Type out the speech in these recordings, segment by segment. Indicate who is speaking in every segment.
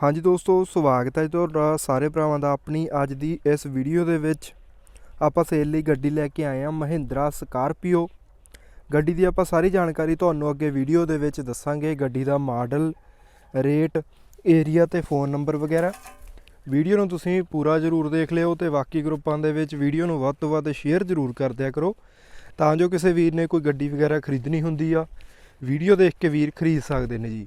Speaker 1: ਹਾਂਜੀ ਦੋਸਤੋ, ਸਵਾਗਤ ਹੈ ਜੀ ਤੁਹਾਡਾ ਸਾਰੇ ਭਰਾਵਾਂ ਦਾ ਆਪਣੀ ਅੱਜ ਦੀ ਇਸ ਵੀਡੀਓ ਦੇ ਵਿੱਚ। ਆਪਾਂ ਸੇਲ ਲਈ ਗੱਡੀ ਲੈ ਕੇ ਆਏ ਹਾਂ ਮਹਿੰਦਰਾ ਸਕਾਰਪੀਓ। ਗੱਡੀ ਦੀ ਆਪਾਂ ਸਾਰੀ ਜਾਣਕਾਰੀ ਤੁਹਾਨੂੰ ਅੱਗੇ ਵੀਡੀਓ ਦੇ ਵਿੱਚ ਦੱਸਾਂਗੇ। ਗੱਡੀ ਦਾ ਮਾਡਲ, ਰੇਟ, ਏਰੀਆ ਤੇ ਫੋਨ ਨੰਬਰ ਵਗੈਰਾ। ਵੀਡੀਓ ਨੂੰ ਤੁਸੀਂ ਪੂਰਾ ਜ਼ਰੂਰ ਦੇਖ ਲਿਓ ਤੇ ਬਾਕੀ ਗਰੁੱਪਾਂ ਦੇ ਵਿੱਚ ਵੀਡੀਓ ਨੂੰ ਵੱਧ ਤੋਂ ਵੱਧ ਸ਼ੇਅਰ ਜ਼ਰੂਰ ਕਰ ਦਿਆ ਕਰੋ। ਤਾਂ ਜੋ ਕਿਸੇ ਵੀਰ ਨੇ ਕੋਈ ਗੱਡੀ ਵਗੈਰਾ ਖਰੀਦਣੀ ਹੁੰਦੀ ਆ, ਵੀਡੀਓ ਦੇਖ ਕੇ ਵੀਰ ਖਰੀਦ ਸਕਦੇ ਨੇ ਜੀ।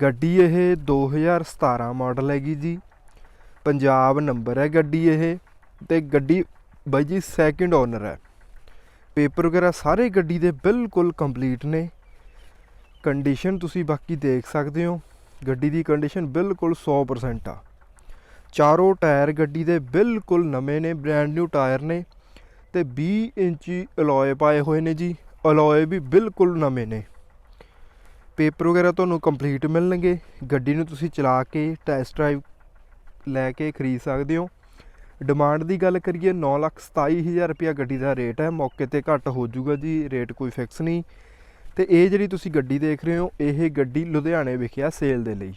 Speaker 1: ਗੱਡੀ ਇਹ 2017 ਮਾਡਲ ਹੈਗੀ ਜੀ। ਪੰਜਾਬ ਨੰਬਰ ਹੈ ਗੱਡੀ ਇਹ ਤੇ ਗੱਡੀ ਬਾਈ ਜੀ ਸੈਕਿੰਡ ਓਨਰ ਹੈ। ਪੇਪਰ ਵਗੈਰਾ ਸਾਰੇ ਗੱਡੀ ਦੇ ਬਿਲਕੁਲ ਕੰਪਲੀਟ ਨੇ। ਕੰਡੀਸ਼ਨ ਤੁਸੀਂ ਬਾਕੀ ਦੇਖ ਸਕਦੇ ਹੋ। ਗੱਡੀ ਦੀ ਕੰਡੀਸ਼ਨ ਬਿਲਕੁਲ 100% ਆ। ਚਾਰੋਂ ਟਾਇਰ ਗੱਡੀ ਦੇ ਬਿਲਕੁਲ ਨਵੇਂ ਨੇ ਬ੍ਰੈਂਡ ਨਿਊ ਟਾਇਰ ਨੇ ਤੇ 20 ਇੰਚੀ ਅਲੋਏ ਪਾਏ ਹੋਏ ਨੇ ਜੀ। ਅਲੋਏ ਵੀ ਬਿਲਕੁਲ ਨਵੇਂ ਨੇ। ਪੇਪਰ ਵਗੈਰਾ ਤੁਹਾਨੂੰ ਕੰਪਲੀਟ ਮਿਲਣਗੇ। ਗੱਡੀ ਨੂੰ ਤੁਸੀਂ ਚਲਾ ਕੇ ਟੈਸਟ ਡਰਾਈਵ ਲੈ ਕੇ ਖਰੀਦ ਸਕਦੇ ਹੋ। ਡਿਮਾਂਡ ਦੀ ਗੱਲ ਕਰੀਏ 927000 ਰੁਪਿਆ ਗੱਡੀ ਦਾ ਰੇਟ ਹੈ। ਮੌਕੇ ਤੇ ਘੱਟ ਹੋ ਜਾਊਗਾ ਜੀ ਰੇਟ ਕੋਈ ਫਿਕਸ ਨਹੀਂ। ਤੇ ਇਹ ਜਿਹੜੀ ਤੁਸੀਂ ਗੱਡੀ ਦੇਖ ਰਹੇ ਹੋ, ਇਹ ਗੱਡੀ ਲੁਧਿਆਣੇ ਵਿਖਿਆ ਸੇਲ ਦੇ ਲਈ।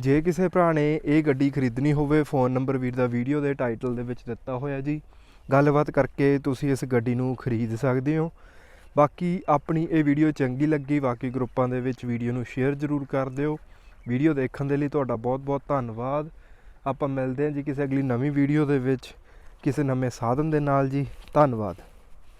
Speaker 1: ਜੇ ਕਿਸੇ ਭਰਾ ਨੇ ਇਹ ਗੱਡੀ ਖਰੀਦਣੀ ਹੋਵੇ ਫੋਨ ਨੰਬਰ ਵੀਰ ਦਾ ਵੀਡੀਓ ਦੇ ਟਾਈਟਲ ਦੇ ਵਿੱਚ ਦਿੱਤਾ ਹੋਇਆ ਜੀ। ਗੱਲਬਾਤ ਕਰਕੇ ਤੁਸੀਂ ਇਸ ਗੱਡੀ ਨੂੰ ਖਰੀਦ ਸਕਦੇ ਹੋ। ਬਾਕੀ ਆਪਣੀ ਇਹ ਵੀਡੀਓ ਚੰਗੀ ਲੱਗੀ, ਬਾਕੀ ਗਰੁੱਪਾਂ ਦੇ ਵਿੱਚ ਵੀਡੀਓ ਨੂੰ ਸ਼ੇਅਰ ਜ਼ਰੂਰ ਕਰ ਦਿਓ। ਵੀਡੀਓ ਦੇਖਣ ਦੇ ਲਈ ਤੁਹਾਡਾ ਬਹੁਤ-ਬਹੁਤ ਧੰਨਵਾਦ। ਆਪਾਂ ਮਿਲਦੇ ਹਾਂ ਜੀ ਕਿਸੇ ਅਗਲੀ ਨਵੀਂ ਵੀਡੀਓ ਦੇ ਵਿੱਚ, ਕਿਸੇ ਨਵੇਂ ਸਾਧਨ ਦੇ ਨਾਲ ਜੀ। ਧੰਨਵਾਦ।